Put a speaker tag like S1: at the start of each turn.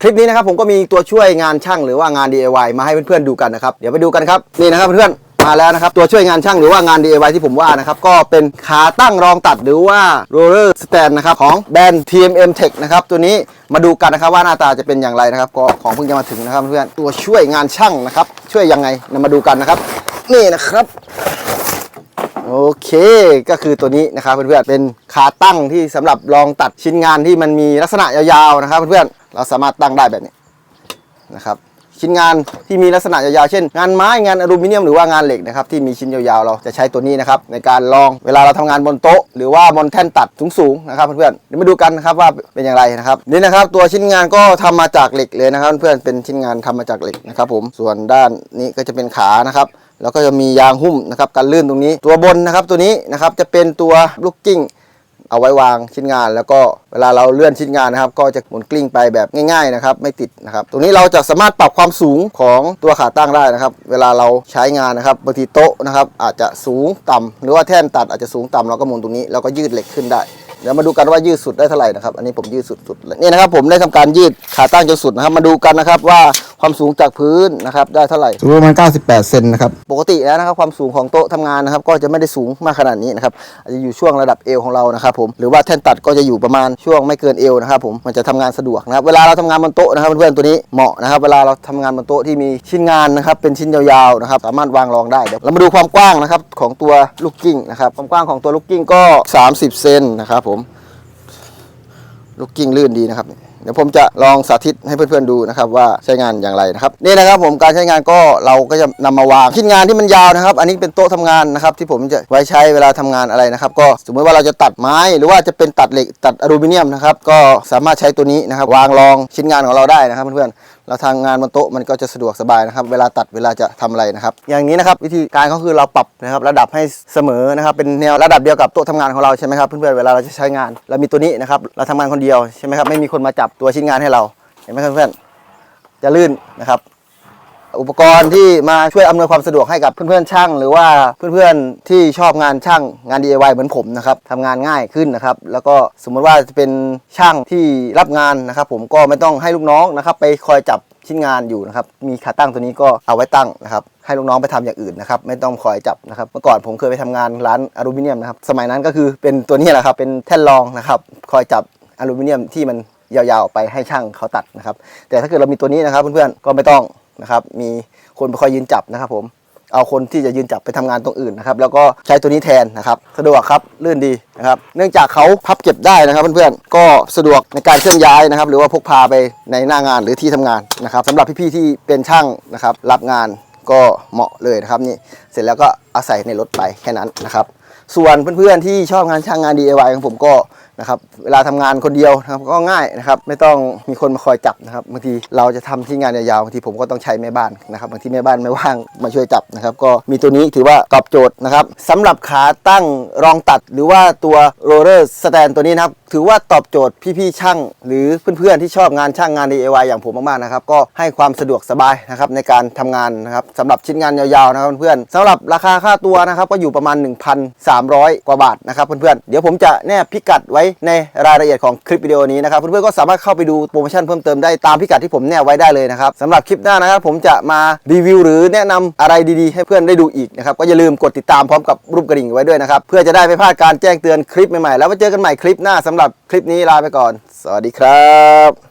S1: คลิปนี้นะครับผมก็มีตัวช่วยงานช่างหรือว่างาน DIY มาให้เพื่อนๆดูกันนะครับ เดี๋ยวไปดูกันครับนี่นะครับเพื่อนๆมาแล้วนะครับตัวช่วยงานช่างหรือว่างาน DIY ที่ผมว่านะครับก็เป็นขาตั้งรองตัดหรือว่า roller stand นะครับของแบรนด์ TMM Tech นะครับตัวนี้มาดูกันนะครับว่าหน้าตาจะเป็นอย่างไรนะครับก็ของเพิ่งจะมาถึงนะครับเพื่อนตัวช่วยงานช่างนะครับช่วยยังไงนำมาดูกันนะครับ นี่นะครับโอเค ก็คือตัวนี้นะครับเพื่อนๆเป็น ขาตั้งที่สำหรับรองตัดชิ้นงานที่มันมีลักษณะยาวๆนะครับเพื่อนๆเราสามารถตั้งได้แบบนี้นะครับชิ้นงานที่มีลักษณะยาวๆ เช่น งานไม้งานอลูมิเนียมหรือว่างานเหล็กนะครับที่มีชิ้นยาวๆ เราจะใช้ตัวนี้นะครับในการรองเวลาเราทำงานบนโต๊ะ หรือว่าบนแท่นตัดสูงๆนะครับเพื่อนๆเดี๋ยวมาดูกันนะครับว่าเป็นอย่างไรนะครับนี่นะครับตัวชิ้นงานก็ทำมาจากเหล็กเลยนะครับเพื่อนเป็นชิ้นงานทำมาจากเหล็กนะครับผมส่วนด้านนี้ก็จะเป็นขานะครับแล้วก็จะมียางหุ้มนะครับกันลื่นตรงนี้ ตัวบนนะครับตัวนี้นะครับจะเป็นตัวลูกกิ้ง เอาไว้วางชิ้นงาน แล้วก็เวลาเราเลื่อนชิ้นงานนะครับ ก็จะหมุนกลิ้งไปแบบง่ายๆนะครับไม่ติดนะครับตรงนี้เราจะสามารถปรับความสูงของตัวขาตั้งได้นะครับ เวลาเราใช้งานนะครับบางทีโต๊ะนะครับ อาจจะสูงต่ำหรือว่าแท่นตัดอาจจะสูงต่ำเราก็หมุนตรงนี้แล้วก็ยืดเหล็กขึ้นได้เดี๋ยวมาดูกันว่ายืดสุดได้เท่าไหร่นะครับ อันนี้ผมยืดสุดสุดเลยนี่นะครับผมได้ทำการยืดขาตั้งจนสุดนะครับ มาดูกันนะครับว่า ความสูงจากพื้นนะครับได้เท่าไหร่สูงประมาณ98 เซนนะครับ ปกติแล้วนะครับความสูงของโต๊ะทำงานนะครับก็จะไม่ได้สูงมากขนาดนี้นะครับอาจจะอยู่ช่วงระดับเอวของเรานะครับผมหรือว่าแท่นตัดก็จะอยู่ประมาณช่วงไม่เกินเอวนะครับผมมันจะทำงานสะดวกนะครับเวลาเราทำงานบนโต๊ะนะครับเพื่อนๆตัวนี้เหมาะนะครับเวลาเราทำงานบนโต๊ะที่มีชิ้นงานนะครับเป็นชิ้นยาวๆนะครับสามารถวางรองได้เดี๋ยวเรามาดูความกว้างนะครับของตัวลูกกิ้งนะครับความกว้างของตัวลูกกิ้งก็ 30 เซนนะครับผมลูกกิ้งลื่นดีนะครับ เดี๋ยวผมจะลองสาธิตให้เพื่อนๆดูนะครับว่าใช้งานอย่างไรนะครับนี่นะครับผมการใช้งานก็เราก็จะนำมาวางชิ้นงานที่มันยาวนะครับ อันนี้เป็นโต๊ะทำงานนะครับที่ผมจะไว้ใช้เวลาทำงานอะไรนะครับ ก็สมมติว่าเราจะตัดไม้หรือว่าจะเป็นตัดเหล็กตัดอลูมิเนียมนะครับก็สามารถใช้ตัวนี้นะครับวางรองชิ้นงานของเราได้นะครับเพื่อนๆ เราทางงานบนโต๊ะมันก็จะสะดวกสบายนะครับ เวลาตัดเวลาจะทำอะไรนะครับ อย่างนี้นะครับวิธีการก็คือเราปรับนะครับระดับให้เสมอนะครับ เป็นแนวระดับเดียวกับโต๊ะทำงานของเราใช่ไหมครับเพื่อนๆเวลาเราจะใช้งานเรามีตัวนี้นะครับเราทำงานคนเดียวใช่ไหมครับไม่มีคนมาจับตัวชิ้นงานให้เราเห็นไหมครับเพื่อนๆจะลื่นนะครับ อุปกรณ์ที่มาช่วยอำนวยความสะดวกให้กับเพื่อนๆช่างหรือว่าเพื่อนๆที่ชอบงานช่างงาน DIY เหมือนผมนะครับทำงานง่ายขึ้นนะครับ แล้วก็สมมติว่าจะเป็นช่างที่รับงานนะครับ ผมก็ไม่ต้องให้ลูกน้องนะครับ ไปคอยจับชิ้นงานอยู่นะครับ มีขาตั้งตัวนี้ก็เอาไว้ตั้งนะครับ ให้ลูกน้องไปทำอย่างอื่นนะครับ ไม่ต้องคอยจับนะครับ เมื่อก่อนผมเคยไปทำงานร้านอลูมิเนียมนะครับ สมัยนั้นก็คือเป็นตัวนี้แหละครับ เป็นแท่นรองนะครับ คอยจับอลูมิเนียมที่มันยาวๆไปให้ช่างเขาตัดนะครับ แต่ถ้าเกิดเรามีตัวนี้นะครับเพื่อนๆ ก็ไม่ต้อง นะครับ มีคนไปคอยยืนจับนะครับ ผมเอาคนที่จะยืนจับไปทำงานตรงอื่นนะครับ แล้วก็ใช้ตัวนี้แทนนะครับ สะดวกครับลื่นดีนะครับ เนื่องจากเขาพับเก็บได้นะครับเพื่อนๆก็สะดวกในการเคลื่อนย้ายนะครับ หรือว่าพกพาไปในหน้างานหรือที่ทำงานนะครับสำหรับพี่ๆที่เป็นช่างนะครับ รับงานก็เหมาะเลยนะครับนี่เสร็จแล้วก็เอาใส่ในรถไปแค่นั้นนะครับ ส่วนเพื่อนๆที่ชอบงานช่างงาน DIY ของผมก็ นะครับเวลาทำงานคนเดียวนะครับก็ง่ายนะครับไม่ต้องมีคนมาคอยจับนะครับบางทีเราจะทำที่งานยาวๆบางทีผมก็ต้องใช้แม่บ้านนะครับบางทีแม่บ้านไม่ว่างมาช่วยจับนะครับก็มีตัวนี้ถือว่าตอบโจทย์นะครับสำหรับขาตั้งรองตัด หรือว่าตัวโรเลอร์สแตนตัวนี้นะครับถือว่าตอบโจทย์พี่ๆช่างหรือเพื่อนๆที่ชอบงานช่างงาน DIY อย่างผมมากๆนะครับก็ให้ความสะดวกสบายนะครับในการทำงานนะครับสำหรับชิ้นงานยาวๆนะครับเพื่อนๆสำหรับราคาค่าตัวนะครับก็อยู่ประมาณ 1,300 กว่าบาทนะครับเพื่อนๆเดี๋ยวผมจะแนบพิกัดไว้ในรายละเอียดของคลิปวิดีโอนี้นะครับเพื่อนๆก็สามารถเข้าไปดูโปรโมชั่นเพิ่มเติมได้ตามพิกัดที่ผมแนบไว้ได้เลยนะครับสำหรับคลิปหน้านะครับผมจะมารีวิวหรือแนะนำอะไรดีๆ ให้เพื่อนได้ดูอีกนะครับก็อย่าลืมกดติดตามพร้อมกับรูปกระดิ่งไว้ด้วยนะครับเพื่อจะได้ไม่พลาดการแจ้งเตือนคลิปใหม่ๆแล้วมาเจอกันใหม่คลิปหน้าสำหรับคลิปนี้ลาไปก่อน สวัสดีครับ